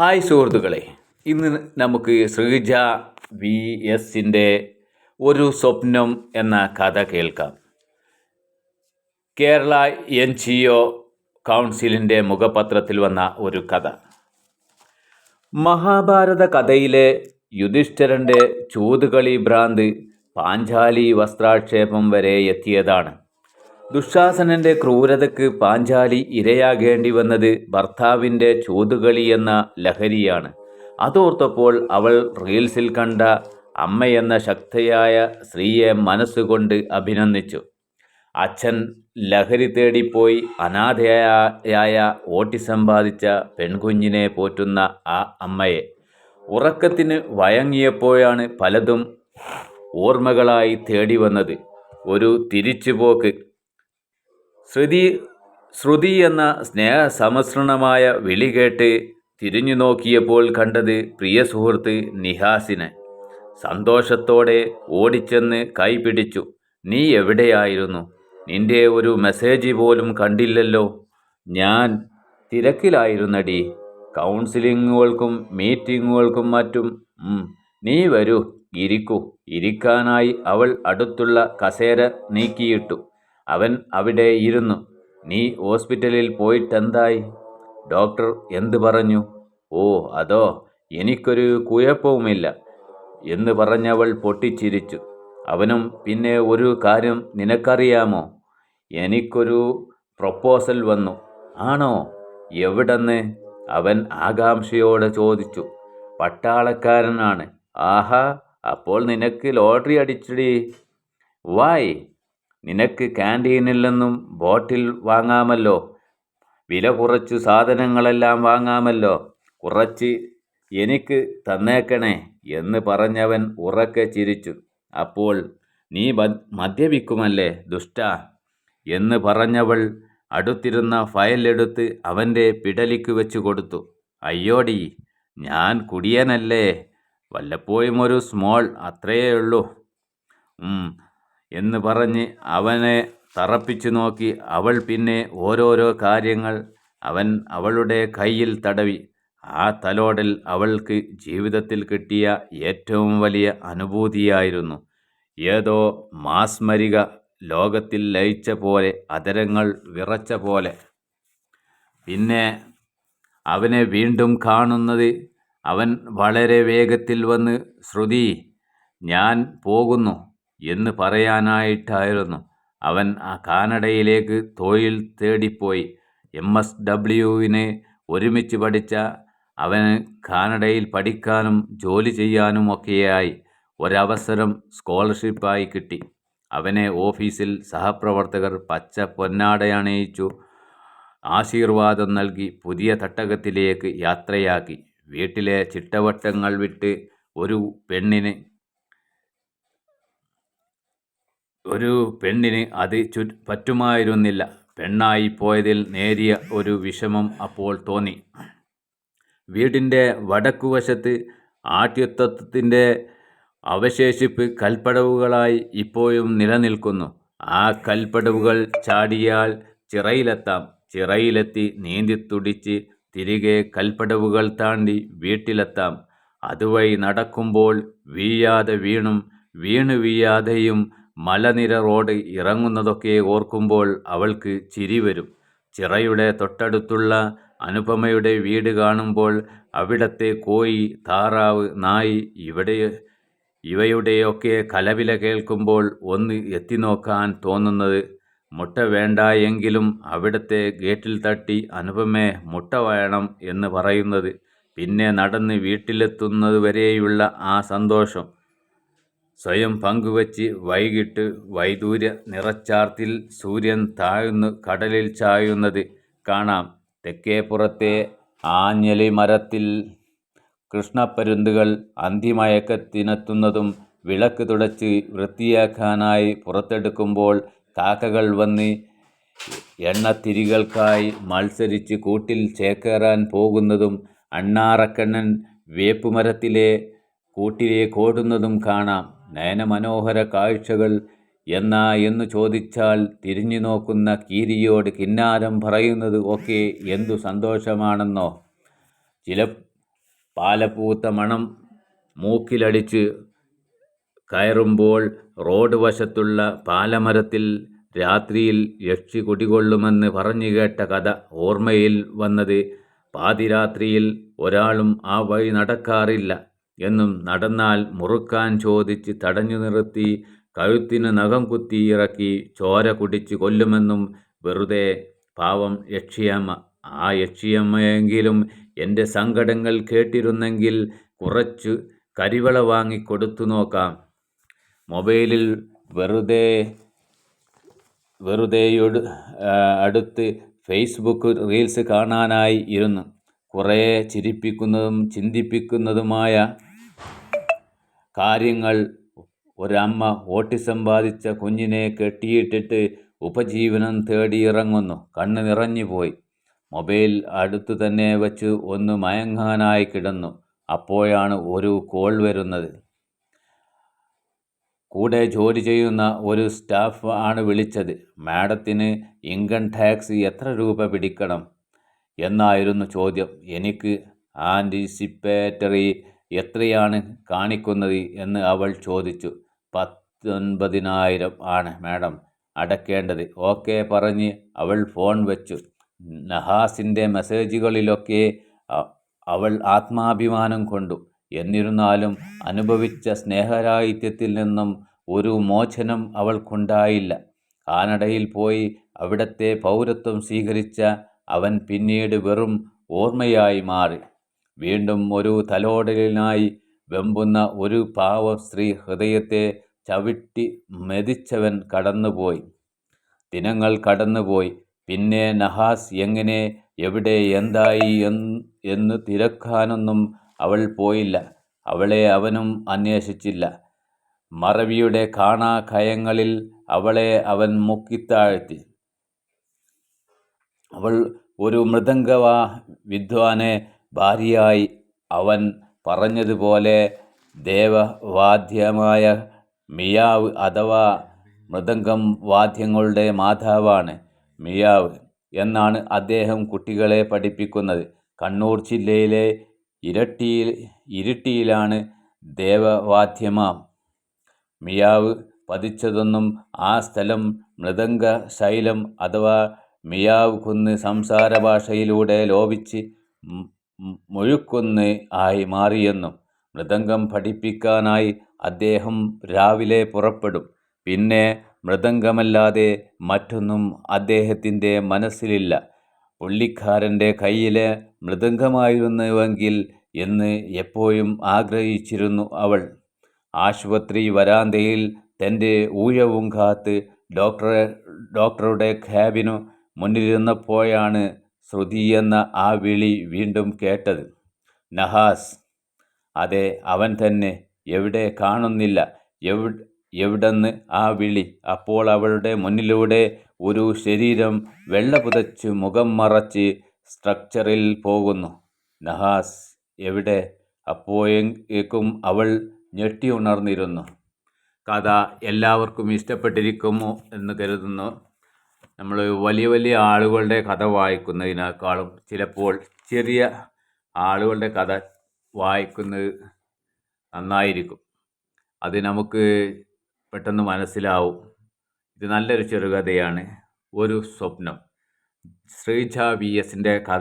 Hi സുഹൃത്തുക്കളെ. ഇന്ന് നമുക്ക് ശ്രീജ വി എസിന്റെ ഒരു സ്വപ്നം എന്ന കഥ കേൾക്കാം. കേരള എൻ ജി ഒ കൗൺസിലിന്റെ മുഖപത്രത്തിൽ വന്ന ഒരു കഥ. മഹാഭാരത കഥയിലെ യുധിഷ്ഠിരന്റെ ചൂതുകളി ഭ്രാന്ത് പാഞ്ചാലി വസ്ത്രാക്ഷേപം വരെ എത്തിയതാണ്. ദുശാസനന്റെ ക്രൂരതയ്ക്ക് പാഞ്ചാലി ഇരയാകേണ്ടി വന്നത് ഭർത്താവിന്റെ ചൂതുകളി എന്ന ലഹരിയാണ്. അതോർത്തപ്പോൾ അവൾ റീൽസിൽ കണ്ട അമ്മയെന്ന ശക്തയായ സ്ത്രീയെ മനസ്സുകൊണ്ട് അഭിനന്ദിച്ചു. അച്ഛൻ ലഹരി തേടിപ്പോയി അനാഥയായ ഓട്ടിസം ബാധിച്ച പെൺകുഞ്ഞിനെ പോറ്റുന്ന ആ അമ്മയെ. ഉറക്കത്തിന് വയങ്ങിയപ്പോഴാണ് പലതും ഓർമ്മകളായി തേടി വന്നത്. ഒരു തിരിച്ചുപോക്ക്. ശ്രുതി ശ്രുതി എന്ന സ്നേഹസമസൃണമായ വിളി കേട്ട് തിരിഞ്ഞു നോക്കിയപ്പോൾ കണ്ടത് പ്രിയ സുഹൃത്ത് നിഹാസിനെ. സന്തോഷത്തോടെ ഓടിച്ചെന്ന് കൈപിടിച്ചു നീ എവിടെയായിരുന്നു? നിന്റെ ഒരു മെസ്സേജ് പോലും കണ്ടില്ലല്ലോ. ഞാൻ തിരക്കിലായിരുന്നടി. കൗൺസിലിങ്ങുകൾക്കും മീറ്റിങ്ങുകൾക്കും മറ്റും. നീ വരൂ. ഇരിക്കൂ. ഇരിക്കാനായി അവൾ അടുത്തുള്ള കസേര നീക്കിയിട്ടു. അവൻ അവിടെ ഇരുന്നു. നീ ഹോസ്പിറ്റലിൽ പോയിട്ടെന്തായി? ഡോക്ടർ എന്ത് പറഞ്ഞു? ഓ അതോ എനിക്കൊരു കുഴപ്പവുമില്ല എന്ന് പറഞ്ഞവൾ പൊട്ടിച്ചിരിച്ചു. അവനും പിന്നെ ഒരു കാര്യം നിനക്കറിയാമോ? എനിക്കൊരു പ്രപ്പോസൽ വന്നു. ആണോ? എവിടെന്ന്? അവൻ ആകാംക്ഷയോടെ ചോദിച്ചു. പട്ടാളക്കാരനാണ്. ആഹാ അപ്പോൾ നിനക്ക് ലോട്ടറി അടിച്ചിടി. വായ് നിനക്ക് ക്യാന്റീനിൽ നിന്നും ബോട്ടിൽ വാങ്ങാമല്ലോ. വില കുറച്ചു സാധനങ്ങളെല്ലാം വാങ്ങാമല്ലോ. കുറച്ച് എനിക്ക് തന്നേക്കണേ എന്ന് പറഞ്ഞവൻ ഉറക്കെ ചിരിച്ചു. അപ്പോൾ നീ മദ്യപിക്കുമല്ലേ ദുഷ്ട എന്ന് പറഞ്ഞവൾ അടുത്തിരുന്ന ഫയലെടുത്ത് അവന്റെ പിടലിക്ക് വെച്ച് കൊടുത്തു. അയ്യോടി ഞാൻ കുടിയനല്ലേ? വല്ലപ്പോഴും ഒരു സ്മോൾ അത്രയേ ഉള്ളൂ. എന്ന് പറഞ്ഞ് അവനെ തറപ്പിച്ചു നോക്കി അവൾ പിന്നെ ഓരോരോ കാര്യങ്ങൾ അവൻ അവളുടെ കയ്യിൽ തടവി. ആ തലോടൽ അവൾക്ക് ജീവിതത്തിൽ കിട്ടിയ ഏറ്റവും വലിയ അനുഭൂതിയായിരുന്നു. ഏതോ മാസ്മരിക ലോകത്തിൽ ലയിച്ച പോലെ അതരങ്ങൾ വിറച്ച പോലെ. പിന്നെ അവനെ വീണ്ടും കാണുന്നത് അവൻ വളരെ വേഗത്തിൽ വന്ന് ശ്രുതി ഞാൻ പോകുന്നു. എന്ന് പറയാനായിട്ടായിരുന്നു. അവൻ ആ കാനഡയിലേക്ക് തൊഴിൽ തേടിപ്പോയി. എം എസ് ഡബ്ല്യുവിനെ ഒരുമിച്ച് പഠിച്ച അവന് കാനഡയിൽ പഠിക്കാനും ജോലി ചെയ്യാനും ഒക്കെയായി ഒരവസരം സ്കോളർഷിപ്പായി കിട്ടി. അവനെ ഓഫീസിൽ സഹപ്രവർത്തകർ പച്ച പൊന്നാടയണിയിച്ചു ആശീർവാദം നൽകി പുതിയ തട്ടകത്തിലേക്ക് യാത്രയാക്കി. വീട്ടിലെ ചിട്ടവട്ടങ്ങൾ വിട്ട് ഒരു പെണ്ണിന് ഒരു പെണ്ണിന് അത് ചു പറ്റുമായിരുന്നില്ല. പെണ്ണായി പോയതിൽ നേരിയ ഒരു വിഷമം അപ്പോൾ തോന്നി. വീടിന്റെ വടക്കുവശത്ത് ആഠ്യത്വത്തിന്റെ അവശേഷിപ്പ് കൽപ്പടവുകളായി ഇപ്പോഴും നിലനിൽക്കുന്നു. ആ കൽപ്പടവുകൾ ചാടിയാൽ ചിറയിലെത്താം. ചിറയിലെത്തി നീന്തിത്തുടിച്ച് തിരികെ കൽപ്പടവുകൾ താണ്ടി വീട്ടിലെത്താം. അതുവഴി നടക്കുമ്പോൾ വീഴാതെ വീണും വീണു വീഴാതെയും മലനിര റോഡ് ഇറങ്ങുന്നതൊക്കെ ഓർക്കുമ്പോൾ അവൾക്ക് ചിരി വരും. ചിറയുടെ തൊട്ടടുത്തുള്ള അനുപമയുടെ വീട് കാണുമ്പോൾ അവിടത്തെ കോയി താറാവ് നായി ഇവിടെ ഇവയുടെയൊക്കെ കലവില കേൾക്കുമ്പോൾ ഒന്ന് എത്തിനോക്കാൻ തോന്നുന്നത് മുട്ട വേണ്ട എങ്കിലും അവിടുത്തെ ഗേറ്റിൽ തട്ടി അനുപമേ മുട്ട വേണം എന്ന് പറയുന്നത് പിന്നെ നടന്ന് വീട്ടിലെത്തുന്നത് വരെയുള്ള ആ സന്തോഷം. സ്വയം പങ്കുവച്ച് വൈകിട്ട് വൈദൂര്യ നിറച്ചാർത്തിൽ സൂര്യൻ താഴ്ന്നു കടലിൽ ചായുന്നത് കാണാം. തെക്കേപ്പുറത്തെ ആഞ്ഞലി മരത്തിൽ കൃഷ്ണപ്പരുന്തുകൾ അന്തിമയക്കത്തിനെത്തുന്നതും വിളക്ക് തുടച്ച് വൃത്തിയാക്കാനായി പുറത്തെടുക്കുമ്പോൾ കാക്കകൾ വന്ന് എണ്ണത്തിരികൾക്കായി മത്സരിച്ച് കൂട്ടിൽ ചേക്കേറാൻ പോകുന്നതും അണ്ണാറക്കണ്ണൻ വേപ്പുമരത്തിലെ കൂട്ടിലേക്ക് ഓടുന്നതും കാണാം. നയനമനോഹര കാഴ്ചകൾ എന്നാ എന്നു ചോദിച്ചാൽ തിരിഞ്ഞു നോക്കുന്ന കീരിയോട് കിന്നാരം പറയുന്നത് ഒക്കെ എന്തു സന്തോഷമാണെന്നോ? ചില പാലപ്പൂത്ത മണം മൂക്കിലടിച്ച് കയറുമ്പോൾ റോഡ് വശത്തുള്ള പാലമരത്തിൽ രാത്രിയിൽ യക്ഷി കുടികൊള്ളുമെന്ന് പറഞ്ഞു കേട്ട കഥ ഓർമ്മയിൽ വന്നത് പാതിരാത്രിയിൽ ഒരാളും ആ വഴി നടക്കാറില്ല. എന്നും നടന്നാൽ മുറുക്കാൻ ചോദിച്ച് തടഞ്ഞു നിർത്തി കഴുത്തിന് നഖം കുത്തി ഇറക്കി ചോര കുടിച്ച് കൊല്ലുമെന്നും വെറുതെ പാവം യക്ഷിയമ്മ. ആ യക്ഷിയമ്മയെങ്കിലും എന്റെ സങ്കടങ്ങൾ കേട്ടിരുന്നെങ്കിൽ കുറച്ച് കരിവള വാങ്ങി കൊടുത്തു നോക്കാം. മൊബൈലിൽ വെറുതെ വെറുതെയൊടു അടുത്ത് ഫേസ്ബുക്ക് റീൽസ് കാണാനായി ഇരുന്നു. കുറേ ചിരിപ്പിക്കുന്നതും ചിന്തിപ്പിക്കുന്നതുമായ കാര്യങ്ങൾ. ഒരമ്മ ഓട്ടിസം ബാധിച്ച കുഞ്ഞിനെ കെട്ടിയിട്ടിട്ട് ഉപജീവനം തേടി ഇറങ്ങുന്നു കണ്ണ് നിറഞ്ഞു പോയി. മൊബൈൽ അടുത്തു തന്നെ വച്ച് ഒന്ന് മയങ്ങാനായി കിടന്നു. അപ്പോഴാണ് ഒരു കോൾ വരുന്നത്. കൂടെ ജോലി ചെയ്യുന്ന ഒരു സ്റ്റാഫ് ആണ് വിളിച്ചത്. മാഡത്തിന് ഇൻകം ടാക്സ് എത്ര രൂപ പിടിക്കണം? എന്നായിരുന്നു ചോദ്യം. എനിക്ക് ആന്റിസിപ്പേറ്ററി എത്രയാണ് കാണിക്കുന്നത് എന്ന് അവൾ ചോദിച്ചു. പത്തൊൻപതിനായിരം ആണ് മാഡം അടക്കേണ്ടത്. ഓക്കെ പറഞ്ഞ് അവൾ ഫോൺ വെച്ചു. നഹാസിന്റെ മെസ്സേജുകളിലൊക്കെ അവൾ ആത്മാഭിമാനം കൊണ്ടു. എന്നിരുന്നാലും അനുഭവിച്ച സ്നേഹരാഹിത്യത്തിൽ നിന്നും ഒരു മോചനം അവൾക്കുണ്ടായില്ല. കാനഡയിൽ പോയി അവിടത്തെ പൗരത്വം സ്വീകരിച്ച അവൻ പിന്നീട് വെറും ഓർമ്മയായി മാറി. വീണ്ടും ഒരു തലോടലിനായി വെമ്പുന്ന ഒരു പാവ സ്ത്രീ ഹൃദയത്തെ ചവിട്ടി മെതിച്ചവൻ കടന്നുപോയി. ദിനങ്ങൾ കടന്നുപോയി. പിന്നെ നഹാസ് എങ്ങനെ എവിടെ എന്തായി എന്ന് തിരക്കാനൊന്നും അവൾ പോയില്ല. അവളെ അവനും അന്വേഷിച്ചില്ല. മറവിയുടെ കാണാ കയങ്ങളിൽ അവളെ അവൻ മുക്കിത്താഴ്ത്തി. അവൾ ഒരു മൃദംഗവാ വിദ്വാനെ ഭാര്യയായി അവൻ പറഞ്ഞതുപോലെ ദേവവാദ്യമായ മിയാവ് അഥവാ മൃദംഗം വാദ്യങ്ങളുടെ മാതാവാണ് മിയാവ് എന്നാണ് അദ്ദേഹം കുട്ടികളെ പഠിപ്പിക്കുന്നത്. കണ്ണൂർ ജില്ലയിലെ ഇരട്ടിയിൽ ഇരിട്ടിയിലാണ് ദേവവാദ്യമാം. മിയാവ് പതിച്ചതെന്നും ആ സ്ഥലം മൃദംഗ ശൈലം അഥവാ മിയാവ് കുന്ന് സംസാര ഭാഷയിലൂടെ ലോപിച്ച് മുഴുക്കുന്ന് ആയി മാറിയെന്നും മൃദംഗം പഠിപ്പിക്കാനായി അദ്ദേഹം രാവിലെ പുറപ്പെടും. പിന്നെ മൃദംഗമല്ലാതെ മറ്റൊന്നും അദ്ദേഹത്തിന്റെ മനസ്സിലില്ല. പുള്ളിക്കാരന്റെ കയ്യിലെ മൃദംഗമായിരുന്നുവെങ്കിൽ എന്ന് എപ്പോഴും ആഗ്രഹിച്ചിരുന്നു അവൾ. ആശുപത്രി വരാന്തയിൽ തന്റെ ഊഴവും കാത്ത് ഡോക്ടറെ ഡോക്ടറുടെ ക്യാബിനു മുന്നിലിരുന്നപ്പോഴാണ് ശ്രുതി എന്ന ആ വിളി വീണ്ടും കേട്ടത്. നഹാസ് അതെ അവൻ തന്നെ. എവിടെ കാണുന്നില്ല. എവ് എവിടെന്ന് ആ വിളി. അപ്പോൾ അവളുടെ മുന്നിലൂടെ ഒരു ശരീരം വെള്ള പുതച്ച് മുഖം മറച്ച് സ്ട്രക്ചറിൽ പോകുന്നു. നഹാസ് എവിടെ? അപ്പോഴേക്കും അവൾ ഞെട്ടി ഉണർന്നിരുന്നു. കഥ എല്ലാവർക്കും ഇഷ്ടപ്പെട്ടിരിക്കുമോ എന്ന് കരുതുന്നു. നമ്മൾ വലിയ വലിയ ആളുകളുടെ കഥ വായിക്കുന്നതിനേക്കാളും ചിലപ്പോൾ ചെറിയ ആളുകളുടെ കഥ വായിക്കുന്നത് നന്നായിരിക്കും. അത് നമുക്ക് പെട്ടെന്ന് മനസ്സിലാവും. ഇത് നല്ലൊരു ചെറുകഥയാണ്. ഒരു സ്വപ്നം. ശ്രീജ വി എസിന്റെ കഥ